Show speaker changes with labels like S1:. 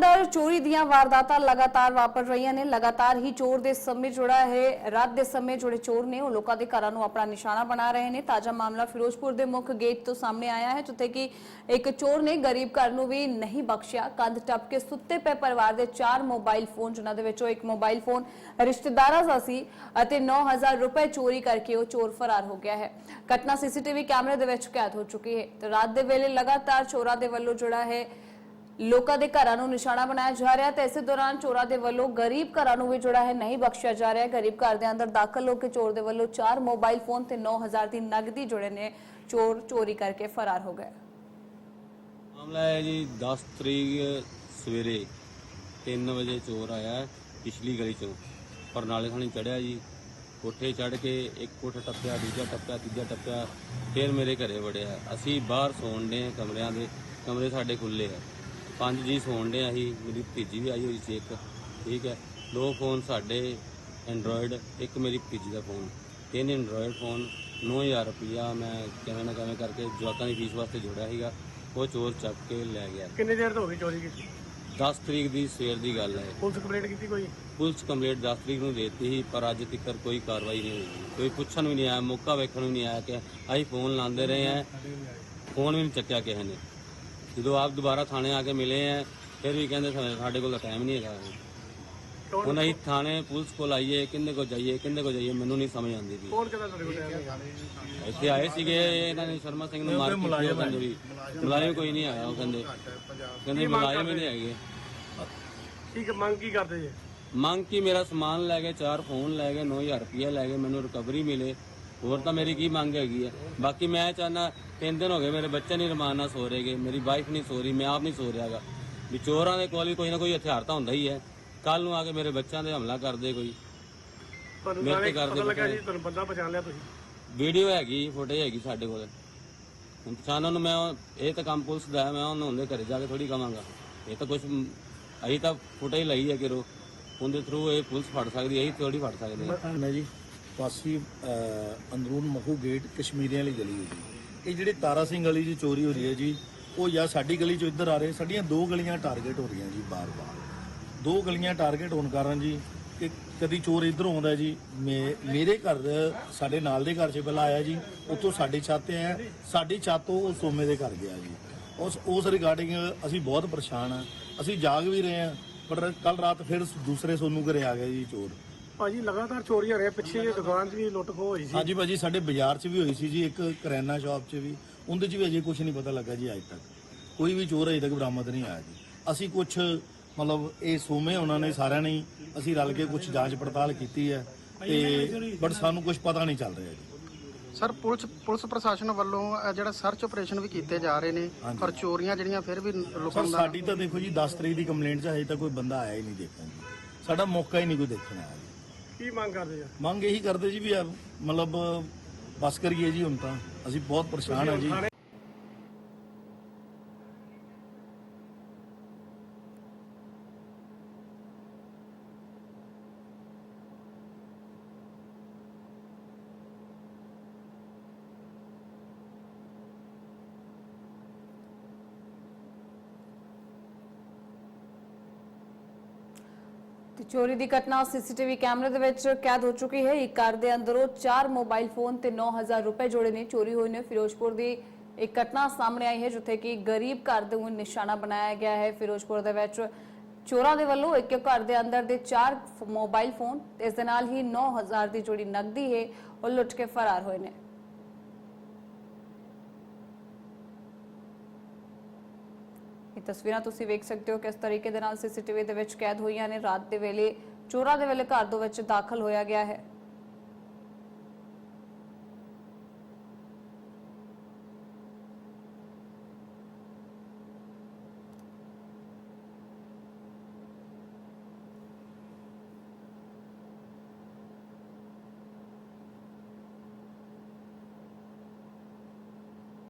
S1: ਅੰਦਰ ਚੋਰੀ ਦੀਆਂ ਵਾਰਦਾਤਾਂ ਲਗਾਤਾਰ ਵਾਪਰ ਰਹੀਆਂ ਨੇ। ਲਗਾਤਾਰ ਹੀ ਚੋਰ ਦੇ ਸਮੇਂ ਜੁੜਾ ਹੈ, ਰਾਤ ਦੇ ਸਮੇਂ ਜਿਹੜੇ ਚੋਰ ਨੇ, ਉਹ ਲੋਕਾਂ ਦੇ ਘਰਾਂ ਨੂੰ ਆਪਣਾ ਨਿਸ਼ਾਨਾ ਬਣਾ ਰਹੇ ਨੇ। ਤਾਜ਼ਾ ਮਾਮਲਾ ਫਿਰੋਜ਼ਪੁਰ ਦੇ ਮੁੱਖ ਗੇਟ ਤੋਂ ਸਾਹਮਣੇ ਆਇਆ ਹੈ, ਜਿੱਥੇ ਕਿ ਇੱਕ ਚੋਰ ਨੇ ਗਰੀਬ ਘਰ ਨੂੰ ਵੀ ਨਹੀਂ ਬਖਸ਼ਿਆ। ਕੰਧ ਟੱਪ ਕੇ ਸੁੱਤੇ ਪਏ ਪਰਿਵਾਰ ਦੇ ਚਾਰ ਮੋਬਾਈਲ ਫੋਨ, ਜਿਨ੍ਹਾਂ ਦੇ ਵਿੱਚੋਂ ਇੱਕ ਮੋਬਾਈਲ ਫੋਨ ਰਿਸ਼ਤੇਦਾਰਾਂ ਦਾ ਸੀ ਅਤੇ 9000 ਰੁਪਏ ਚੋਰੀ ਕਰਕੇ ਉਹ ਚੋਰ ਫਰਾਰ ਹੋ ਗਿਆ ਹੈ। ਘਟਨਾ ਸੀਸੀਟੀਵੀ ਕੈਮਰੇ ਦੇ ਵਿੱਚ ਕੈਦ ਹੋ ਚੁੱਕੀ ਹੈ। ਤੇ ਰਾਤ ਦੇ ਵੇਲੇ ਲਗਾਤਾਰ ਚੋਰਾਂ ਦੇ ਵੱਲੋਂ ਜਿਹੜਾ ਹੈ ਲੋਕਾਂ ਦੇ ਘਰਾਂ ਨੂੰ ਨਿਸ਼ਾਨਾ ਬਣਾਇਆ ਜਾ ਰਿਹਾ ਤੇ ਇਸੇ ਦੌਰਾਨ ਚੋਰਾਂ ਦੇ ਵੱਲੋਂ ਗਰੀਬ ਘਰਾਂ ਨੂੰ ਵੀ ਜਿਹੜਾ ਹੈ ਨਹੀਂ ਬਖਸ਼ਿਆ ਜਾ ਰਿਹਾ ਗਰੀਬ ਘਰ ਦੇ ਅੰਦਰ ਦਾਖਲ ਹੋ ਕੇ ਚੋਰ ਦੇ ਵੱਲੋਂ ਚਾਰ ਮੋਬਾਈਲ ਫੋਨ ਤੇ 9000 ਦੀ ਨਗਦੀ ਜੁੜੇ ਨੇ। ਚੋਰ ਚੋਰੀ ਕਰਕੇ ਫਰਾਰ ਹੋ ਗਏ।
S2: ਮਾਮਲਾ ਹੈ ਜੀ 10 ਤਰੀਕ ਸਵੇਰੇ 3 ਵਜੇ ਚੋਰ ਆਇਆ ਪਿਛਲੀ ਗਲੀ ਚੋਂ। ਪਰਨਾਲੇ ਖਾਣੀ ਚੜਿਆ ਜੀ। ਕੋਠੇ ਚੜ ਕੇ ਇੱਕ ਕੋਠ ਟੱਪਿਆ, ਦੂਜਾ ਟੱਪਿਆ, ਤੀਜਾ ਟੱਪਿਆ, ਫਿਰ ਮੇਰੇ ਘਰੇ ਵੜਿਆ। ਅਸੀਂ ਬਾਹਰ ਸੌਣ ਦੇ ਕਮਰਿਆਂ ਦੇ, ਕਮਰੇ ਸਾਡੇ ਖੁੱਲੇ ਆ। ਪੰਜ ਜੀ ਸੌਣ ਦੇ ਅਸੀਂ ਮੇਰੀ ਭਤੀਜੀ ਵੀ ਆਈ ਹੋਈ ਸੀ ਇੱਕ ਠੀਕ ਹੈ। ਦੋ ਫੋਨ ਸਾਡੇ ਐਂਡਰੋਇਡ ਇੱਕ ਮੇਰੀ ਭਤੀਜੀ ਦਾ ਫੋਨ। ਤਿੰਨ ਐਂਡਰੋਇਡ ਫੋਨ 9000 ਰੁਪਇਆ ਮੈਂ ਕਿਵੇਂ ਨਾ ਕਿਵੇਂ ਕਰਕੇ ਜਵਾਕਾਂ ਦੀ ਫੀਸ ਵਾਸਤੇ ਜੋੜਿਆ ਸੀਗਾ। ਉਹ ਚੋਰ ਚੱਕ ਕੇ ਲੈ ਗਿਆ।
S3: ਕਿੰਨੇ ਦੇਰ ਤੋਂ ਹੋ ਗਈ ਚੋਰੀ ਕੀਤੀ?
S2: 10 ਤਰੀਕ ਦੀ ਸਵੇਰ ਦੀ ਗੱਲ ਹੈ।
S3: ਪੁਲਿਸ ਕੰਪਲੇਂਟ ਕੀਤੀ ਕੋਈ?
S2: ਪੁਲਿਸ ਕੰਪਲੀਟ 10 ਤਰੀਕ ਨੂੰ ਦੇਤੀ ਸੀ ਪਰ ਅੱਜ ਤੱਕ ਕੋਈ ਕਾਰਵਾਈ ਨਹੀਂ ਹੋਈ। ਕੋਈ ਪੁੱਛਣ ਵੀ ਨਹੀਂ ਆਇਆ ਮੌਕਾ ਵੇਖਣ ਵੀ ਨਹੀਂ ਆਇਆ ਕਿ ਅਸੀਂ ਫੋਨ ਲਾਉਂਦੇ ਰਹੇ ਆ। ਫੋਨ ਵੀ ਨਹੀਂ ਚੱਕਿਆ ਕਿਸੇ ਨੇ। ਜਦੋਂ ਆਪ ਦੁਬਾਰਾ ਥਾਣੇ ਆ ਕੇ ਮਿਲੇ ਆ ਫਿਰ ਵੀ ਕਹਿੰਦੇ ਸਾ- ਸਾਡੇ ਕੋਲ ਟਾਈਮ ਨਹੀਂ ਹੈਗਾ।
S3: ਕੌਣ
S2: ਹੁਣ ਅਸੀਂ ਥਾਣੇ ਪੁਲਿਸ ਕੋਲ ਆਈਏ ਕਿੰਨੇ ਕੋ ਜਾਈਏ ਕਿੰਨੇ ਕੋ ਜਾਈਏ ਮੈਨੂੰ ਨਹੀਂ ਸਮਝ ਆਉਂਦੀ ਵੀ
S3: ਕੌਣ ਕਹਿੰਦਾ ਤੁਹਾਡੇ ਕੋਲ ਟਾਈਮ
S2: ਇੱਥੇ ਆਏ ਸੀਗੇ ਇਹਨਾਂ ਨੇ ਸ਼ਰਮਾ ਸਿੰਘ ਨੂੰ ਮਾਰ ਕੇ ਉਹ ਕਹਿੰਦੇ ਵੀ? ਮੁਲਾਜ਼ਮ ਕੋਈ ਨਹੀਂ ਆਇਆ ਉਹ ਕਹਿੰਦੇ। ਕਹਿੰਦੇ ਮੁਲਾਜ਼ਮ ਹੀ ਨਹੀਂ ਹੈਗੇ।
S3: ਠੀਕ ਹੈ ਮੰਗ ਕੀ ਕਰਦੇ ਜੇ?
S2: ਮੰਗ ਕੀ ਮੇਰਾ ਸਮਾਨ ਲੈ ਗਏ ਚਾਰ ਫੋਨ ਲੈ ਗਏ 9000 ਰੁਪਏ ਲੈ ਗਏ ਮੈਨੂੰ ਰਿਕਵਰੀ ਮਿਲੇ। ਹੋਰ ਤਾਂ ਮੇਰੀ ਕੀ ਮੰਗ ਹੈਗੀ ਹੈ ਬਾਕੀ ਮੈਂ ਚਾਹਨਾ ਤਿੰਨ ਦਿਨ ਹੋ ਗਏ ਮੇਰੇ ਬੱਚੇ ਨਹੀਂ ਰਮਾਨ ਨਾਲ ਸੋ ਰਹੇਗੇ ਮੇਰੀ ਵਾਈਫ ਨਹੀਂ ਸੋ ਰਹੀ ਮੈਂ ਆਪ ਨਹੀਂ ਸੋ ਰਿਹਾਗਾ। ਵੀ ਚੋਰਾਂ ਦੇ ਕੋਲ ਵੀ ਕੋਈ ਨਾ ਕੋਈ ਹਥਿਆਰ ਤਾਂ ਹੁੰਦਾ ਹੀ ਹੈ। ਕੱਲ ਨੂੰ ਆ ਕੇ ਮੇਰੇ ਬੱਚਿਆਂ ਤੇ ਹਮਲਾ ਕਰਦੇ ਕੋਈ।
S3: ਤੁਹਾਨੂੰ
S2: ਮੇਰੇ
S3: ਨਾਲੇ
S2: ਤੇ ਕਰਦੇ
S3: ਪਤਾ ਲੱਗਾ। ਜੀ ਤੁਹਾਨੂੰ ਬੰਦਾ ਪਛਾਣ ਲਿਆ ਤੁਸੀਂ।
S2: ਵੀਡੀਓ ਹੈਗੀ ਫੁਟੇਜ ਹੈਗੀ ਸਾਡੇ ਕੋਲ। ਹੁਣ ਪਛਾਣਨ ਨੂੰ ਮੈਂ ਇਹ ਤਾਂ ਕੰਮ ਪੁਲਿਸ ਦਾ ਹੈ ਮੈਂ ਉਹਨਾਂ ਦੇ ਘਰੇ ਜਾ ਕੇ ਥੋੜੀ ਕਵਾਂਗਾ। ਇਹ ਤਾਂ ਕੁਝ ਅਸੀਂ ਤਾਂ ਫੁਟੇਜ ਲਈ ਹੈ ਕਿ ਰੋ ਉਹਦੇ ਥਰੂ ਇਹ ਪੁਲਿਸ ਫੜ ਸਕਦੀ ਹੈ ਅਸੀਂ ਥੋੜੀ ਫੜ ਸਕਦੇ ਹਾਂ।
S4: ਮੈਂ ਜੀ ਪਾਸੀ ਅੰਦਰੂਨ ਮਹੂ ਗੇਟ ਕਸ਼ਮੀਰੀਆਂ ਵਾਲੀ ਗਲੀ ਹੈ ਜੀ ਇਹ ਜਿਹੜੀ ਤਾਰਾ ਸਿੰਘ ਗਲੀ ਦੀ ਚੋਰੀ ਹੋ ਰਹੀ ਹੈ ਜੀ, ਉਹ ਜਾਂ ਸਾਡੀ ਗਲੀ ਚੋਂ ਇੱਧਰ ਆ ਰਹੇ, ਸਾਡੀਆਂ ਦੋ ਗਲੀਆਂ ਟਾਰਗੇਟ ਹੋ ਰਹੀਆਂ ਜੀ ਬਾਰ-ਬਾਰ। ਦੋ ਗਲੀਆਂ ਟਾਰਗੇਟ ਹੋਣ ਕਾਰਨ ਜੀ, ਕਿ ਕਦੀ ਚੋਰ ਇੱਧਰੋਂ ਆਉਂਦਾ ਜੀ, ਮੇ- ਮੇਰੇ ਘਰ, ਸਾਡੇ ਨਾਲ ਦੇ ਘਰ 'ਚ ਪਹਿਲਾਂ ਆਇਆ ਜੀ, ਉੱਥੋਂ ਸਾਡੀ ਛੱਤ ਤੇ ਆਇਆ, ਸਾਡੀ ਛੱਤ ਤੋਂ ਉਹ ਸੋਮੇ ਦੇ ਘਰ ਗਿਆ ਜੀ। ਉਸ ਉਸ ਰਿਗਾਰਡਿੰਗ ਅਸੀਂ ਬਹੁਤ ਪਰੇਸ਼ਾਨ ਆ ਅਸੀਂ ਜਾਗ ਵੀ ਰਹੇ ਆ ਪਰ ਕੱਲ ਰਾਤ ਫਿਰ ਦੂਸਰੇ ਸੋਨੂ ਘਰੇ ਆ ਗਿਆ ਜੀ ਚੋਰ।
S3: ਭਾਜੀ ਲਗਾਤਾਰ ਚੋਰੀਆਂ ਰਹੇ ਪਿੱਛੇ ਜੇ ਦੁਕਾਨ 'ਚ ਵੀ ਲੁੱਟ ਖੋਹ ਹੋਈ ਸੀ।
S4: ਹਾਂਜੀ ਭਾਜੀ ਸਾਡੇ ਬਾਜ਼ਾਰ 'ਚ ਵੀ ਹੋਈ ਸੀ ਜੀ ਇੱਕ ਕਰਿਆਨਾ ਸ਼ਾਪ 'ਚ ਵੀ। ਉਹਦੇ 'ਚ ਵੀ ਅਜੇ ਕੁਝ ਨਹੀਂ ਪਤਾ ਲੱਗਾ ਜੀ ਅੱਜ ਤੱਕ। ਕੋਈ ਵੀ ਚੋਰ ਅਜੇ ਤੱਕ ਬਰਾਮਦ ਨਹੀਂ ਆਇਆ ਜੀ। ਅਸੀਂ ਕੁਝ ਮਤਲਬ ਇਹ ਸੋਮੇ ਉਹਨਾਂ ਨੇ ਸਾਰਿਆਂ ਨੇ ਹੀ, ਅਸੀਂ ਰਲ ਕੇ ਕੁਝ ਜਾਂਚ ਪੜਤਾਲ ਕੀਤੀ ਹੈ ਤੇ ਬਟ ਸਾਨੂੰ ਕੁਝ ਪਤਾ ਨਹੀਂ ਚੱਲ ਰਿਹਾ ਜੀ।
S5: ਸਰ ਪੁਲਿਸ ਪੁਲਿਸ ਪ੍ਰਸ਼ਾਸਨ ਵੱਲੋਂ ਜਿਹੜਾ ਸਰਚ ਆਪਰੇਸ਼ਨ ਵੀ ਕੀਤੇ ਜਾ ਰਹੇ ਨੇ ਪਰ ਚੋਰੀਆਂ ਜਿਹੜੀਆਂ ਫਿਰ ਵੀ ਲੋਕਾਂ
S4: ਸਰ
S5: ਦਾ
S4: ਸਾਡੀ ਤਾਂ ਦੇਖੋ ਜੀ 10 ਤਰੀਕ ਦੀ ਕੰਪਲੇਂਟ 'ਚ ਹਜੇ ਤੱਕ ਕੋਈ ਬੰਦਾ ਆਇਆ ਹੀ ਨਹੀਂ ਦੇਖਣ ਜੀ। ਸਾਡਾ ਮੌਕਾ ਹੀ ਨਹੀਂ ਕੋਈ ਦੇਖਣ ਆਇਆ ਜੀ।
S3: ਕੀ ਮੰਗ ਕਰਦੇ ਆ?
S4: ਮੰਗ ਇਹੀ ਕਰਦੇ ਜੀ ਵੀ ਆ, ਮਤਲਬ ਬਸ ਕਰੀਏ ਜੀ ਹੁਣ ਤਾਂ। ਅਸੀਂ ਬਹੁਤ ਪਰੇਸ਼ਾਨ ਹਾਂ ਜੀ।
S1: ਤੇ ਚੋਰੀ ਦੀ ਘਟਨਾ ਸੀਸੀਟੀਵੀ ਕੈਮਰੇ ਦੇ ਵਿੱਚ ਕੈਦ ਹੋ ਚੁੱਕੀ ਹੈ। ਇੱਕ ਘਰ ਦੇ ਅੰਦਰੋਂ ਚਾਰ ਮੋਬਾਈਲ ਫੋਨ ਤੇ 9000 ਰੁਪਏ ਜੋੜੇ ਨੇ। ਚੋਰੀ ਹੋਏ ਨੇ। ਫਿਰੋਜ਼ਪੁਰ ਦੀ ਇੱਕ ਘਟਨਾ ਸਾਹਮਣੇ ਆਈ ਹੈ, ਜਿੱਥੇ ਕਿ ਗਰੀਬ ਘਰ ਦੇ ਨੂੰ ਨਿਸ਼ਾਨਾ ਬਣਾਇਆ ਗਿਆ ਹੈ। ਫਿਰੋਜ਼ਪੁਰ ਦੇ ਵਿੱਚ ਚੋਰਾਂ ਦੇ ਵੱਲੋਂ ਇੱਕ ਘਰ ਦੇ ਅੰਦਰ ਦੇ ਚਾਰ ਮੋਬਾਈਲ ਫੋਨ ਇਸ ਦੇ ਨਾਲ ਹੀ 9000 ਦੀ ਜੋੜੀ ਨਕਦੀ ਹੈ, ਉਹ ਲੁੱਟ ਕੇ ਫਰਾਰ ਹੋਏ ਨੇ। ਇਹ ਤਸਵੀਰਾਂ ਤੁਸੀਂ ਵੇਖ ਸਕਦੇ ਹੋ ਕਿਸ ਤਰੀਕੇ ਦੇ ਨਾਲ ਸੀਸੀਟੀਵੀ ਦੇ ਵਿੱਚ ਕੈਦ ਹੋਈਆਂ ਨੇ। ਰਾਤ ਦੇ ਵੇਲੇ ਚੋਰਾਂ ਦੇ ਵੇਲੇ ਘਰ ਦੇ ਵਿੱਚ ਦਾਖਲ ਹੋਇਆ ਗਿਆ ਹੈ।